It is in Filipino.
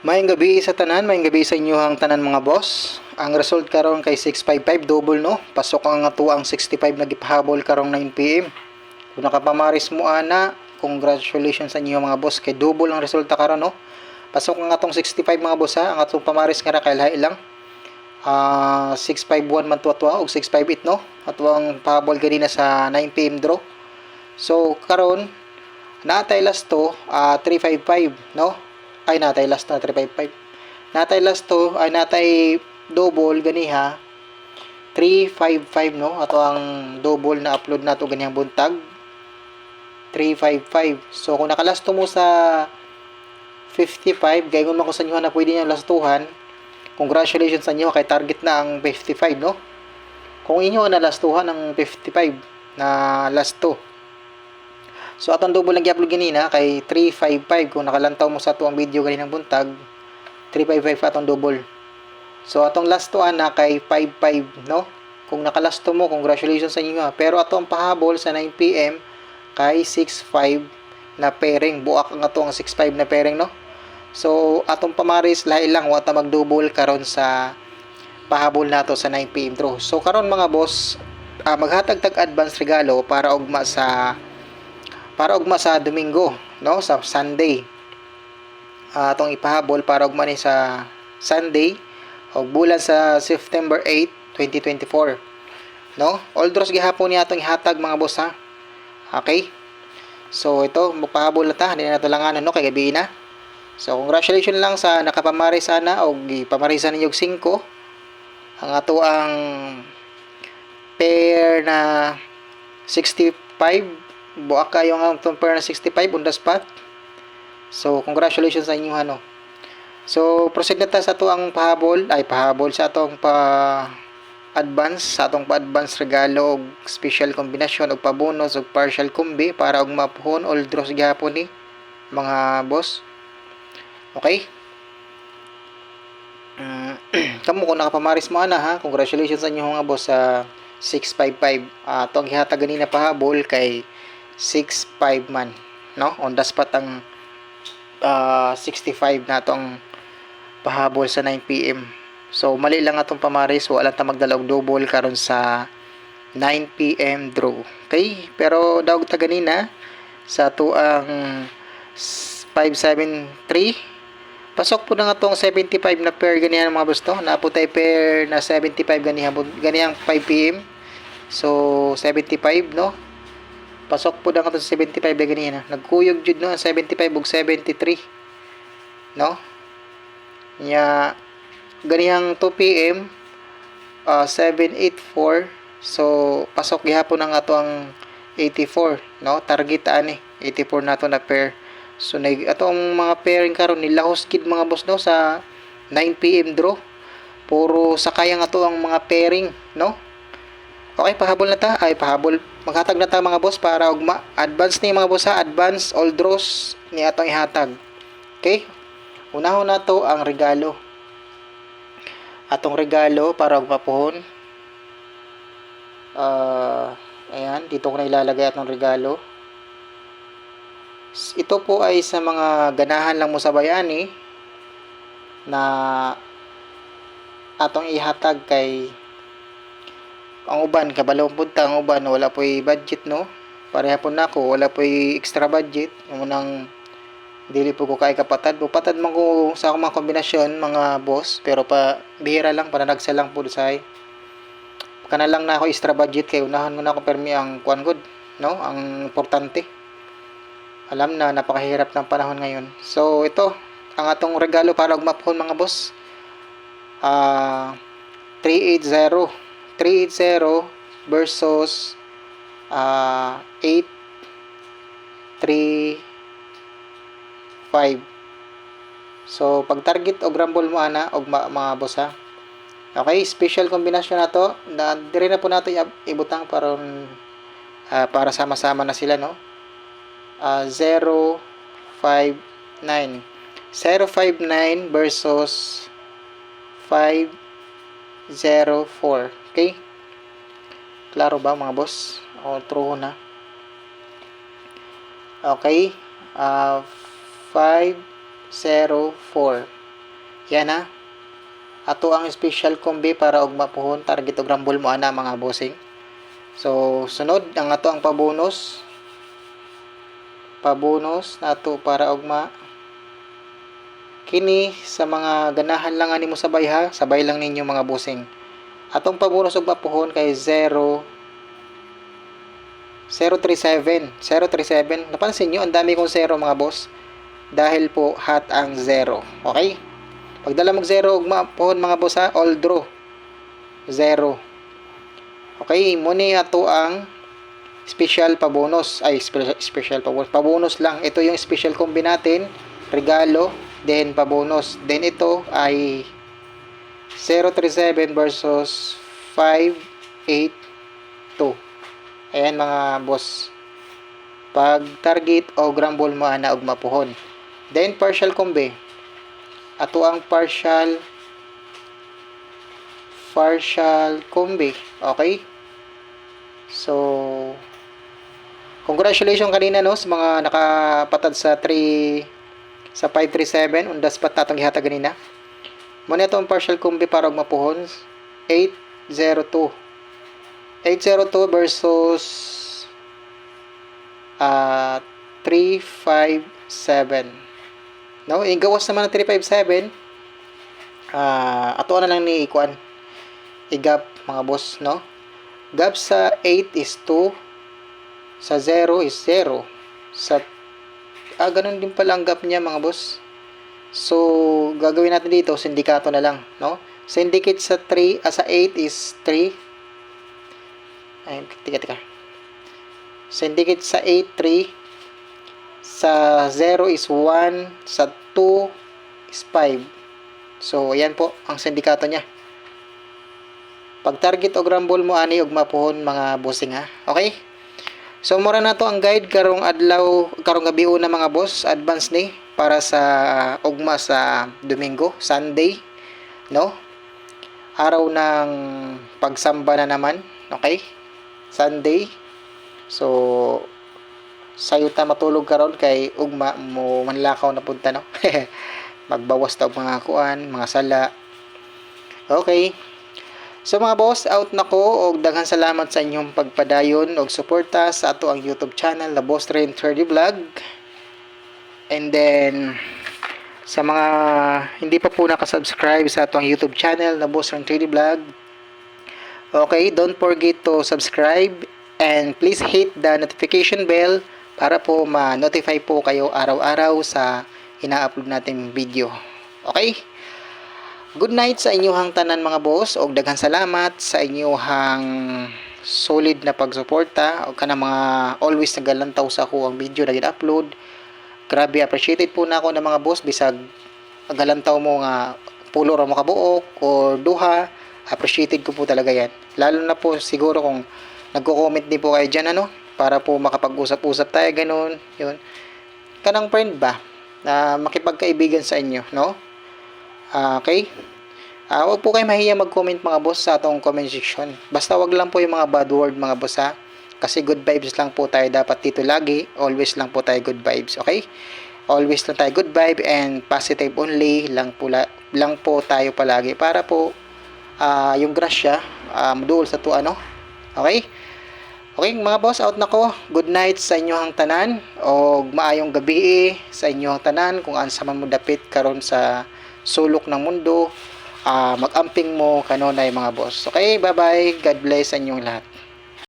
Mayang gabi sa tanan, mayang gabi sa inyohang tanan mga boss. Ang result karon kay 655 double no. Pasok ang ato ang 65 na gipahabol karong 9 PM. Kung nakapamaris mo ana, congratulations sa inyo mga boss kay double ang resulta karon no. Pasok ang atong 65 mga boss ha, ang atong pamaris nga ra kay lahi lang. Ah 651 man tuwa og 658 no. Ato ang pahabol ganina sa 9 PM draw. So karon natay last to ah 355 no ay natay last na 355 natay last to ay natay double ganiha. 355 no? Ato ang double na upload nato ganihang buntag. 355 so kung nakalasto mo sa 55 gayon man ko sa inyo na pwede niyang lastuhan congratulations sa inyo kay target na ang 55 no? Kung inyo na lastuhan ang 55 na lasto So atong double lang gi-upload ganina kay 355 kung nakalantaw mo sa tuang video ganinang buntag 355 atong double. So atong last to ana kay 55 no. Kung nakalasto mo congratulations sa inyo. Pero atong pahabol sa 9 PM kay 65 na pairing buak ang atong 65 na pairing no. So atong pamaris lahi lang wa ta mag-double karon sa pahabol nato sa 9 PM draw. So karon mga boss ah, maghatag tag advance regalo para ugma sa para ugma sa Domingo, no? Sa Sunday. Ah, atong ipahabol para ugma ni sa Sunday o bulan sa September 8, 2024. No? All draws gihapon ni atong ihatag mga boss ha. Okay? So ito, magpahabol na ta, hindi na nato langanan no kay gabi na. So congratulations lang sa nakapamari sana o gipamarisan ninyo og 5. Ang ato ang pair na 65 buak kayo nga itong na 65 on the spot. So, congratulations sa inyo ano. So, proceed na ta sa ato ang pahabol, ay pahabol sa atong pa advance, sa atong pa-advance regalo og special kombinasyon og pabonus og partial combi para og mapuhon all draws gihapon ni mga boss. Okay? Mm, kamo kung nakapamaris mo ana ha, congratulations sa inyo mga boss sa 655. Ah, atong gihatag ganina pahabol kay 6'5 man no? On the spot ang ah, 65 na atong pahabol sa 9 PM so mali lang atong pamaris wala ta magdala og double karon sa 9 PM draw. Okay pero dawg ta ganina sa ato ang 573 pasok po na nga tong 75 na pair ganihan mga gusto na po tayo pair na 75 ganihan ganihang 5 PM so 75 no pasok po na ka to sa 75 na ganyan. Nagkuyog jud no ang 75 ug 73. No? Nya ganihang 2 PM uh, 784 so pasok gihapon ang ato ang 84 no? Target ani. 84 nato na pair. So nag atong mga pairing karon nilahos kid mga boss no sa 9 PM draw. Puro sakay ang ato ang mga pairing no Okay, pahabol na ta. Ay, pahabol. Maghatag na ta mga boss para ugma. Advance ni mga boss ha. Advance all draws ni atong ihatag. Okay? Unahon na to ang regalo. Atong regalo para ugma pohon. Uh, ayan, dito ko na ilalagay atong regalo. Ito po ay sa mga ganahan lang mo sa bayani na atong ihatag kay ang uban kabalong punta ang uban wala po'y budget no? Pareha po nako wala po'y extra budget. Unang dili po ko kay kapatad. Patad man ko sa akong mga kombinasyon mga boss pero pa bihira lang para nagsa lang po say kana lang na ako extra budget kay unahan mo na ako permi ang kuan good no? Ang importante. Alam na napakahirap ng panahon ngayon. So ito ang atong regalo para ugmapon mga boss. Ah uh, 380 380 versus uh, 8 3 5 so pag target og rumble mo ana og mga boss ha? Okay special kombinasyon na to. Na dire na po nato ibutang para uh, para sama-sama na sila no? Uh, 0 5 9 059 versus 5 04 Okay? Klaro ba mga boss? O true na. Okay? Uh, 504. Yan ha. Ato ang special kombi para og mapuhon target og mo ana mga bossing. So sunod ang ato ang pabonus. Pabonus nato para og ma kini sa mga ganahan lang ani mo sabay ha, sabay lang ninyo mga bossing. Atong pabonus og mapuhon kay 0 037. 037. Napansin nyo, ang dami kong 0 mga boss. Dahil po hot ang 0. Okay? Pagdala mag 0 ug mapuhon mga boss ha, all draw. 0. Okay, muni ato ang special pabonus. Ay, special, special pabonus. Pabonus lang. Ito yung special combi natin. Regalo. Then, pabonus. Then, ito ay 037 versus 582. Ayan mga boss. Pag target o grumble mo ana og mapuhon. Then partial combi. Ato ang partial partial combi. Okay? So congratulations kanina no sa mga nakapatad sa 3 sa 537 undas pa tatang gihatag ganina. Mo na ang partial combi para mapuhon. 802 802 versus ah 357. No, yung gawas naman ng 357 ah ato na lang ni ikuan igap mga boss no? Gap sa 8 is 2 sa 0 is 0 sa ah ganun din pala ang gap niya mga boss so gagawin natin dito sindikato na lang no syndicate sa 3 ah, sa 8 is 3 ay, tika, tika. Syndicate sa 8, 3. Sa 0 is 1. Sa 2 is 5. So, ayan po ang sindikato niya. Pag target o grambol mo, ani og mapuhon mga bossing ha. Okay? So, mura na to ang guide karong adlaw, karong gabi na mga boss, advance ni para sa ugma sa Domingo, Sunday, no? Araw ng pagsamba na naman, okay? Sunday. So, sayo ta matulog karon kay ugma mo manlakaw na punta no. Magbawas ta mga kuan, mga sala. Okay. So mga boss, out na ko og daghang salamat sa inyong pagpadayon og suporta sa ato ang YouTube channel, The Boss Train 30 Vlog. And then sa mga hindi pa po nakasubscribe sa ato ang YouTube channel, The Boss Train 30 Vlog, Okay, don't forget to subscribe and please hit the notification bell para po ma-notify po kayo araw-araw sa ina-upload natin video. Okay? Good night sa inyong tanan mga boss o daghan salamat sa inyong solid na pagsuporta o kana mga always nagalantaw sa ako ang video na gid-upload. Grabe appreciated po na ako ng mga boss bisag galantaw mo nga pulo ra mo kabuok or duha appreciated ko po talaga yan. Lalo na po siguro kung nagko-comment din po kayo dyan, ano, para po makapag-usap-usap tayo, ganun, yun. Kanang friend ba, na makipagkaibigan sa inyo, no? Ah, okay? Ah, wag po kayo mahiya mag-comment mga boss sa atong comment section. Basta wag lang po yung mga bad word mga boss ha. Kasi good vibes lang po tayo dapat dito lagi. Always lang po tayo good vibes, okay? Always lang tayo good vibe and positive only lang po, la, lang po tayo palagi para po uh, yung grasya um, duol sa to ano okay okay mga boss out na ko good night sa inyong tanan o maayong gabi sa inyong tanan kung ansa man mo dapit karon sa sulok ng mundo uh, mag-amping mo kanunay mga boss. Okay bye bye God bless sa inyong lahat